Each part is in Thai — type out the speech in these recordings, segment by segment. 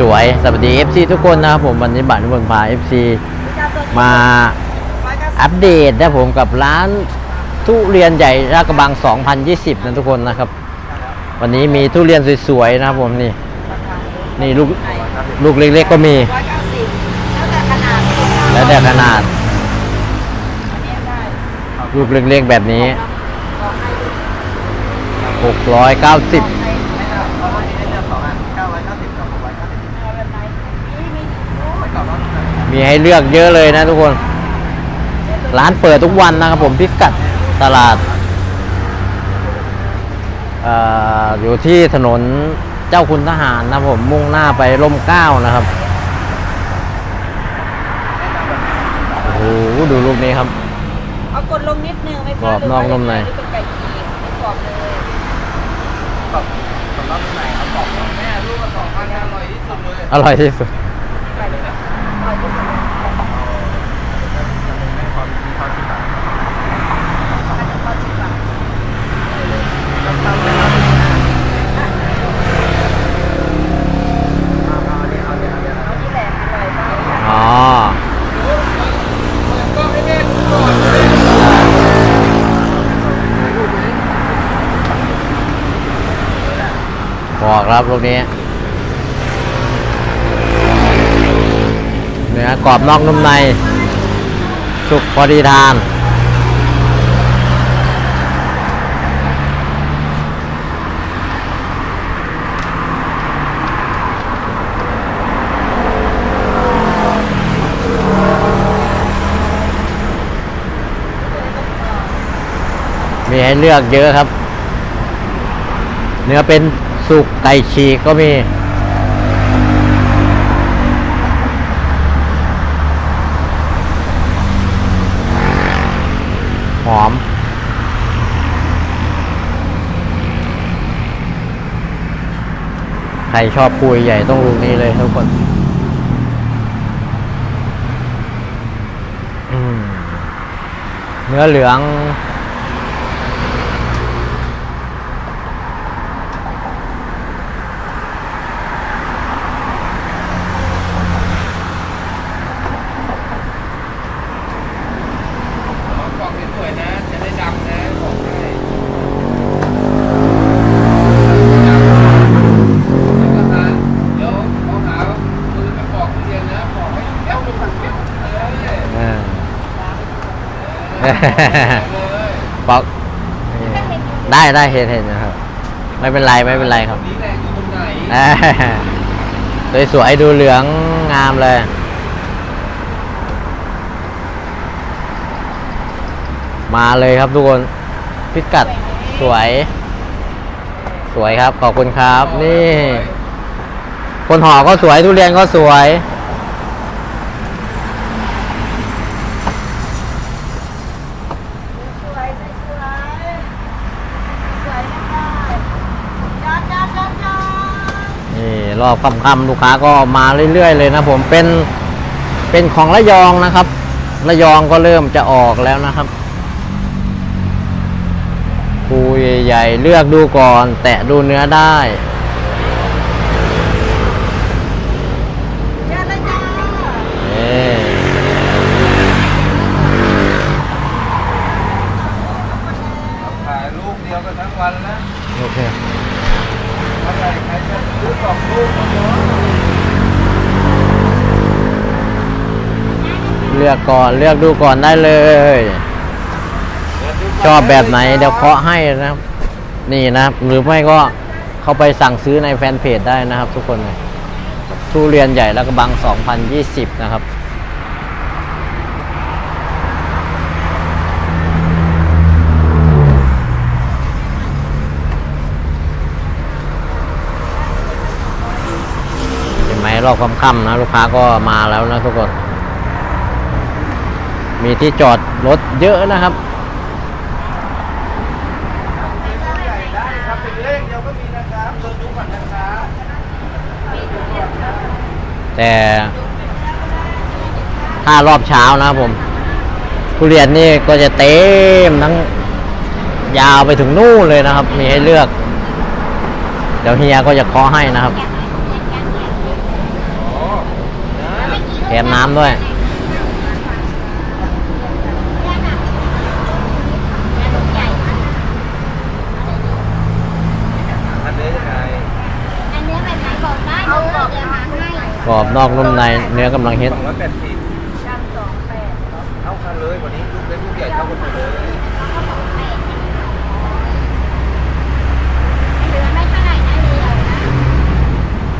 สวยๆ สวัสดี FC ทุกคนนะครับผมวันนี้บัตรนิพนธ์พา FC มาอัปเดตนะผมกับร้านทุเรียนใหญ่รากระบัง 2020 นะทุกคนนะครับ วันนี้มีทุเรียนสวยๆ นะครับผมนี่ นี่ลูกลูกเล็กๆก็มี แล้วแต่ขนาด ลูกเล็กๆแบบนี้ขอให้ดู690 มในมีให้เลือกเยอะเลยนะทุกคน ร้านเปิดทุกวันนะครับผมพิกัดตลาดเอออยู่ที่ถนนเจ้าคุณทหารนะครับผมมุ่งหน้าไปร่มเกล้านะครับโอ้โหดูรูปนี้ครับ เอากดลงนิดนึงไม่กรอบนอกนุ่มในเป็นไก่ฉีกไม่กรอบเลยกรอบกรอบนอกนุ่มในครับกรอบนอกแม่ลูกกระสอบพันอร่อยที่สุดเลยอร่อยที่สุด ไปเลยนะอร่อยที่สุดเลย ไม่ความมีความที่ต่าง อันนี้พอชิมอะ เอาเนี่ยเอาเนี่ยเอาเนี่ย เอาที่แหลมอร่อยมาก อ๋อ ก็ไม่ได้ก่อนเลย บอก ครับลูกนี้เนื้อกรอบนอกนุ่มใน สุกพอดีทาน มีให้เลือกเยอะครับ เนื้อเป็น สุกไก่ฉีกก็มี หอม ใครชอบปุยใหญ่ต้องรูนี้เลยทุกคนเนื้อเหลือง กรอบสวยๆนะ จะได้ดำนะบอกให้เดี๋ยวเขาหามือไปปอกทุเรียนนะปอกให้เปี้ยวเป็นเปี้ยวเลย เออ เลย ปอกได้ได้เห็นเห็นนะครับ ไม่เป็นไรไม่เป็นไรครับนี่แหละอยู่ตรงไหนเออสวยๆดูเหลืองงามเลยมาเลยครับทุกคนพิกัดสวย สวยครับ ขอบคุณครับ นี่ คนห่อก็สวยทุเรียนก็สวย สวยสวยสวยนะคะจ้าจ้าจ้าจ้า นี่ รอบค่ำๆลูกค้าก็มาเรื่อย ๆ เลยนะผมเป็นเป็นของระยองนะครับ ระยองก็เริ่มจะออกแล้วนะครับปูใหญ่ๆเลือกดูก่อน แตะดูเนื้อได้ จ้าจ้าจ้า นี่ ถ่ายรูปเดียวกันทั้งวันแล้ว โอเค เท่าไหร่ใครจะซื้อสองลูกก็เยอะ เลือกก่อนเลือกดูก่อนได้เลย ชอบแบบไหนเดี๋ยวเคาะให้นะครับ นี่นะครับ หรือไม่ก็เข้าไปสั่งซื้อในแฟนเพจได้นะครับ ทุกคนทุเรียนใหญ่แล้วก็บัง 2020 นะครับเห็นไหมรอบค่ำๆนะ ลูกค้าก็มาแล้วนะทุกคน มีที่จอดรถเยอะนะครับแต่ถ้ารอบเช้านะครับผม ทุเรียนนี่ก็จะเต็มทั้งยาวไปถึงนู่นเลยนะครับ มีให้เลือก เดี๋ยวเฮียก็จะเคาะให้นะครับเมน้ำด้วย อันนี้ยังไง อันเนี้ยแบบไหนบอกได้เลยเดี๋ยวหาให้ กรอบนอกนุ่มในเนื้อกำลังเฮิตสองร้อยแปดสิบจำสองแปดเท่ากันเลยวันนี้ลูกเล็กลูกใหญ่เท่ากันหมดเลยหลือไม่เท่าไหร่นะเลือ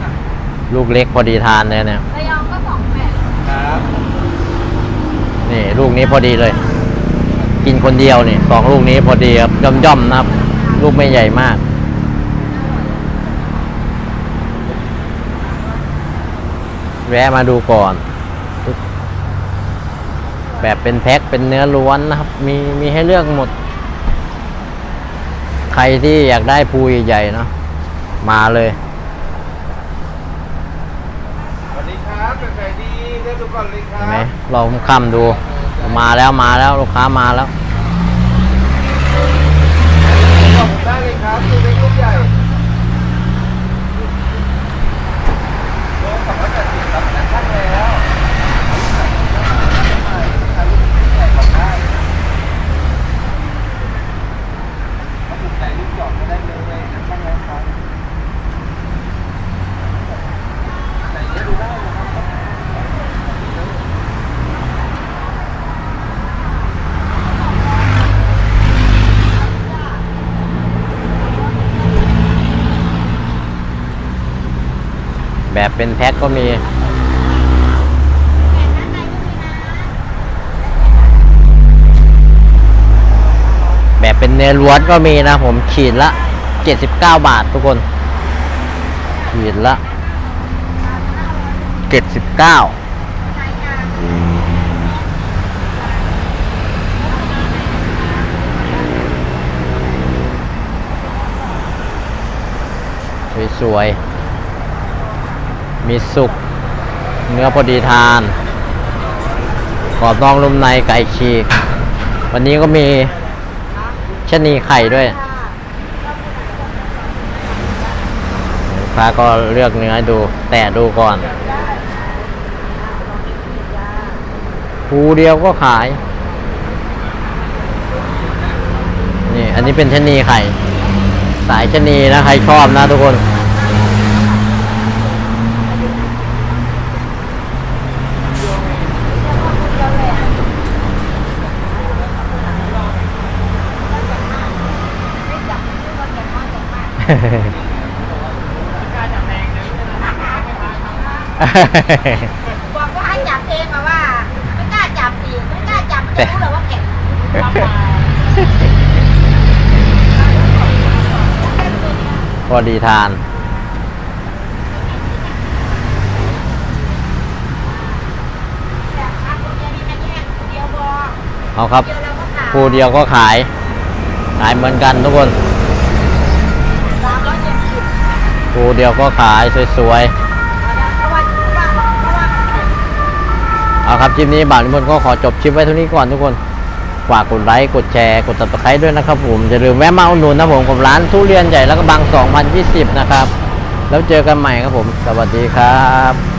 นะลูกเล็กพอดีทานเลยเนี่ย ระยองก็สองแปดครับนี่ลูกนี้พอดีเลย กินคนเดียวนี่สองลูกนี้พอดีครับย่อมๆนะครับ ลูกไม่ใหญ่มาก วะมาดูก่อน แบบเป็นแพ็คเป็นเนื้อล้วนนะครับ มีมีให้เลือกหมด ใครที่อยากได้ภูใหญ่ๆเนาะมาเลยสวัสดีครับเป็นไงดีเรียกดูก่อนเลยครัเห็นไหมบ ลองค่ำดู มาแล้วมาแล้วลูกค้ามาแล้ว บอกผมได้เลยครับลูกเล็กลูกใหญ่โลสองร้อยแปดสิบครับช่างแล้วถ้าลูกใหญ่บอกได้ถ้าถูกใจลูกหยอดก็ได้เลยช่างแล้วครับไหนเดี๋ยวดูได้นะครับ แบบ เป็นแพ็คก็มี แบบเป็นเนื้อล้วนก็มีนะผมขีดละ 79 บาททุกคน ขีดละ 79สวยๆ มีสุก เนื้อพอดีทานกรอบนอกนุ่มในไก่ฉีก วันนี้ก็มีชะนีไข่ด้วยลูกค้าก็เลือกเนื้อดู แตะดูก่อนภูเดียวก็ขาย นี่ อันนี้เป็นชะนีไข่ สายชะนีนะ ใครชอบนะทุกคน บอกว่าให้จับเองอะว่า ไม่กล้าจับอีกไม่กล้าจับไม่รู้เลยว่าแข็งพอดีทาน เอาครับภูเดียวก็ขาย ขายเหมือนกันทุกคน ภูเดียวก็ขายสวยๆ เอาครับคลิปนี้บ่าวนิมนต์ก็ขอจบคลิปไว้เท่านี้ก่อนทุกคน ฝากกดไลค์ กดแชร์ กดติดตามด้วยนะครับผม อย่าลืมแวะมาอุดหนุนนะผมกับร้านทุเรียนใหญ่แล้วก็บาง 2020 นะครับ แล้วเจอกันใหม่ครับผม สวัสดีครับ